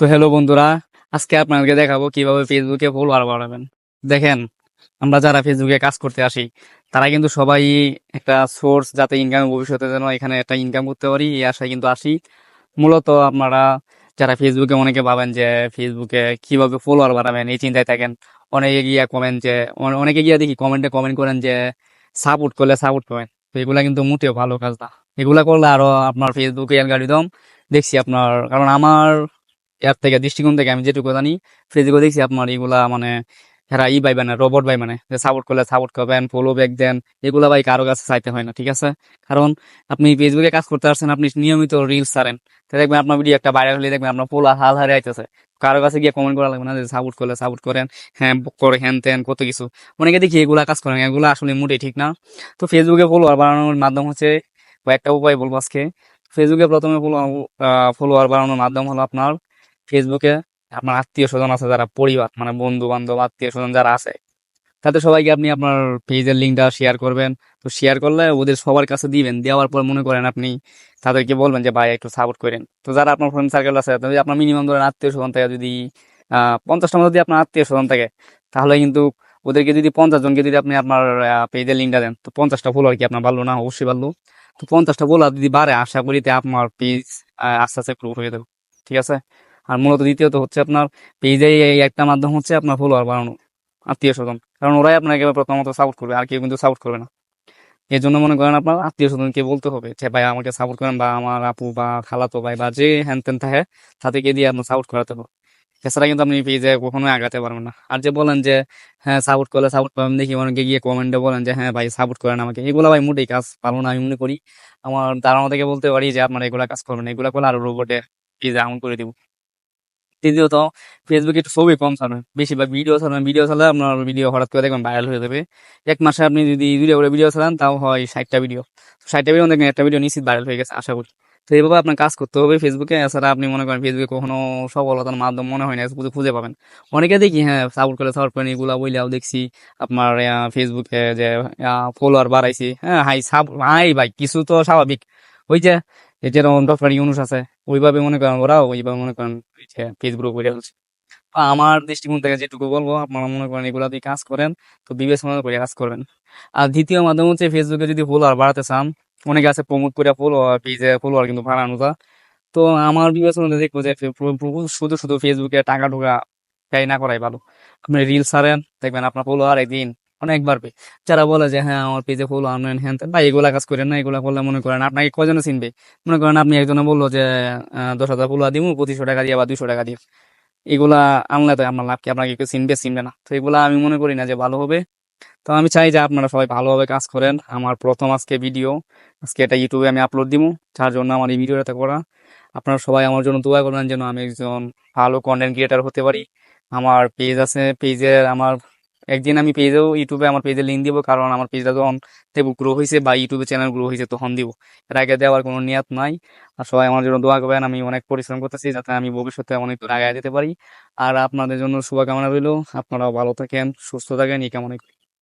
তো হ্যালো বন্ধুরা, আজকে আপনাদেরকে দেখাবো কীভাবে ফেসবুকে ফলোয়ার বাড়াবেন। দেখেন, আমরা যারা ফেসবুকে কাজ করতে আসি, তারা কিন্তু সবাই একটা সোর্স যাতে ইনকাম ভবিষ্যতে যেন এখানে একটা ইনকাম করতে পারি, এই আশায় কিন্তু আসি। মূলত আপনারা যারা ফেসবুকে অনেকে ভাবেন যে ফেসবুকে কীভাবে ফলোয়ার বাড়াবেন, এই চিন্তায় থাকেন। অনেকে গিয়া কমেন্ট যে অনেকে গিয়া দেখি কমেন্টে কমেন্ট করেন যে সাপোর্ট করলে সাপোর্ট পাবেন। তো এগুলা কিন্তু মোটেও ভালো কাজ না। এগুলা করলে আরও আপনার ফেসবুকে অ্যালগারিদম দেখছি আপনার, কারণ আমার এর থেকে দৃষ্টিকোণ থেকে আমি যেটুকু জানি ফেসবুকে দেখছি আপনার এগুলা মানে এরা ই পাইবেন না রোবট পাইবে না যে সাপোর্ট করলে সাপোর্ট করবেন ফলো ব্যাক দেন, এগুলা ভাই কারও কাছে চাইতে হয় না, ঠিক আছে? কারণ আপনি ফেসবুকে কাজ করতে আসছেন, আপনি নিয়মিত রিলস ছাড়েন। তো দেখবেন আপনার ভিডিও একটা ভাইরাল হলে দেখবেন আপনার পোলা হাল হারে আইতেছে। কারও কাছে গিয়ে কমেন্ট করা লাগবে না যে সাপোর্ট করলে সাপোর্ট করেন হ্যাঁ করে, হ্যান ত্যান, কত কিছু। অনেকে দেখি এগুলা কাজ করেন, এগুলা আসলে মোটেই ঠিক না। তো ফেসবুকে ফলোয়ার বাড়ানোর মাধ্যম হচ্ছে কয়েকটা উপায় বলব আজকে। ফেসবুকে প্রথমে ফলোয়ার বাড়ানোর মাধ্যম হলো আপনার ফেসবুকে আপনার আত্মীয় স্বজন আছে, যারা পরিবার মানে বন্ধু বান্ধব আত্মীয় স্বজন যারা আছে, তাদের সবাইকে আপনি আপনার পেজের লিঙ্কটা শেয়ার করবেন। তো শেয়ার করলে ওদের সবার কাছে দিবেন, দেওয়ার পর মনে করেন আপনি তাদেরকে বলবেন যে, ভাই, একটু সাপোর্ট করেন। তো যারা আপনার ফ্রেন্ড সার্কেল আছে যদি আপনার মিনিমাম ধরেন আত্মীয় স্বজন থেকে যদি পঞ্চাশটা মধ্যে যদি আপনার আত্মীয় স্বজন থাকে, তাহলে কিন্তু ওদেরকে যদি পঞ্চাশ জনকে যদি আপনি আপনার পেজের লিঙ্কটা দেন, তো পঞ্চাশটা আর কি আপনার ভালো না, অবশ্যই ভালো তো পঞ্চাশটা ফলোয়ার যদি বাড়ে, আশা করি তে আপনার পেজ আস্তে আস্তে গ্রো হয়ে যাবে। ঠিক আছে? আর মূলত দ্বিতীয়ত হচ্ছে আপনার পেজে এই একটা মাধ্যম হচ্ছে আপনার ফলোয়ার বাড়ানো আত্মীয় স্বজন কারণ ওরাই আপনাকে প্রথমত সাপোর্ট করবে, আর কেউ কিন্তু সাপোর্ট করবে না। এর জন্য মনে করেন আপনার আত্মীয় স্বজনকে বলতে হবে যে, ভাই, আমাকে সাপোর্ট করেন বা আমার আপু বা খালাতো ভাই বা যে হ্যান ত্যান থাকে, তাদেরকে দিয়ে আপনার সাপোর্ট করাতে হবে। এছাড়া কিন্তু আপনি পেজে কখনোই আগাতে পারবেন না। আর যে বলেন যে হ্যাঁ সাপোর্ট করলে সাপোর্ট পাবেন। দেখি অনেকে গিয়ে কমেন্টে বলেন যে হ্যাঁ ভাই সাপোর্ট করেন আমাকে। এগুলো ভাই মোটেই কাজ পারব না, আমি মনে করি। আমার ধারণা থেকে বলতে পারি যে, আপনারা এগুলা কাজ করবেন এগুলা করলে আরও রোবটে পেজে আমন করে দিব। তৃতীয়ত ফেসবুকে একটু ছবি কম ছাড়বেন। বেশিরভাগ ভিডিও ছাড়বেন ভিডিও ছাড়লে আপনার ভিডিও হঠাৎ করে দেখবেন ভাইরাল হয়ে যাবে। এক মাসে আপনি যদি ভিডিও করে ভিডিও ছাড়ান, তাও হয় ষাটটা ভিডিও ষাটটা ভিডিও দেখবেন, একটা ভিডিও নিশ্চিত ভাইরাল হয়ে গেছে, আশা করি। তো এইভাবে আপনার কাজ করতে হবে ফেসবুকে এছাড়া আপনি মনে করেন ফেসবুকে কখনো সফলতার মাধ্যম মনে হয় না খুঁজে খুঁজে পাবেন। অনেকে দেখি হ্যাঁ সাপোর্ট করে সাপোর্ট করেন এগুলা বইলেও দেখছি। আপনার ফেসবুকে যে ফলোয়ার বাড়াইছি হ্যাঁ হাই, সাপ, হাই ভাই, কিছু তো স্বাভাবিক। ওই যে ইউনুস আছে। ওইভাবে মনে করেন ওইভাবে মনে করেন যে ফেলছে আমার দৃষ্টিকোণ থেকে যেটুকু বলব, আপনারা মনে করেন এগুলা দিয়ে কাজ করেন, তো বিবেচনা করে কাজ করবেন। আর দ্বিতীয় মাধ্যম হচ্ছে ফেসবুকে যদি ফলোয়ার বাড়াতে চান, অনেকে আছে প্রমোট করে ফলোয়ার পেজে ফলোয়ার কিন্তু বাড়ানো যায় তো আমার বিবেচনা দেখব যে শুধু শুধু ফেসবুকে টাকা ঢোকা, ব্যয় না করাই ভালো। আপনি রিলস ছাড়েন, দেখবেন আপনার ফলোয়ার একদিন অনেক বাড়বে যারা বলে যে হ্যাঁ আমার পেজে ফলো আনেন হ্যান ভাই এগুলা কাজ করেন না, এগুলা করলে মনে করেন আপনাকে কজনে চিনবে? মনে করেন আপনি একজনে বলল যে দশ হাজার ফলো দিব পঁচিশশো টাকা দিয়ে বা দুশো টাকা দিয়ে। এগুলা আনলে তো আপনার লাভ কি? আপনাকে কেউ চিনবে চিনবে না। তো এগুলা আমি মনে করি না যে ভালো হবে। তো আমি চাই যে আপনারা সবাই ভালোভাবে কাজ করেন। আমার প্রথম আজকে ভিডিও আজকে এটা ইউটিউবে আমি আপলোড দিব যার জন্য আমার এই ভিডিওটা করা। আপনারা সবাই আমার জন্য দোয়া করবেন যেন আমি একজন ভালো কন্টেন্ট ক্রিয়েটার হতে পারি। আমার পেজ আছে পেজের আমার একদিন আমি পেজেও ইউটিউবে আমার পেজে লিঙ্ক দিব, কারণ আমার পেজটা যখন ফেসবুক গ্রো হয়েছে বা ইউটিউবে চ্যানেল গ্রো হয়েছে তখন দিব। এর আগে দেওয়ার কোনো নিয়াত নাই। আর সবাই আমার জন্য দোয়া করবেন, আমি অনেক পরিশ্রম করতেছি যাতে আমি ভবিষ্যতে অনেক দূর আগায় যেতে পারি। আর আপনাদের জন্য শুভকামনা রইল। আপনারাও ভালো থাকেন, সুস্থ থাকেন, এই কামনা করি।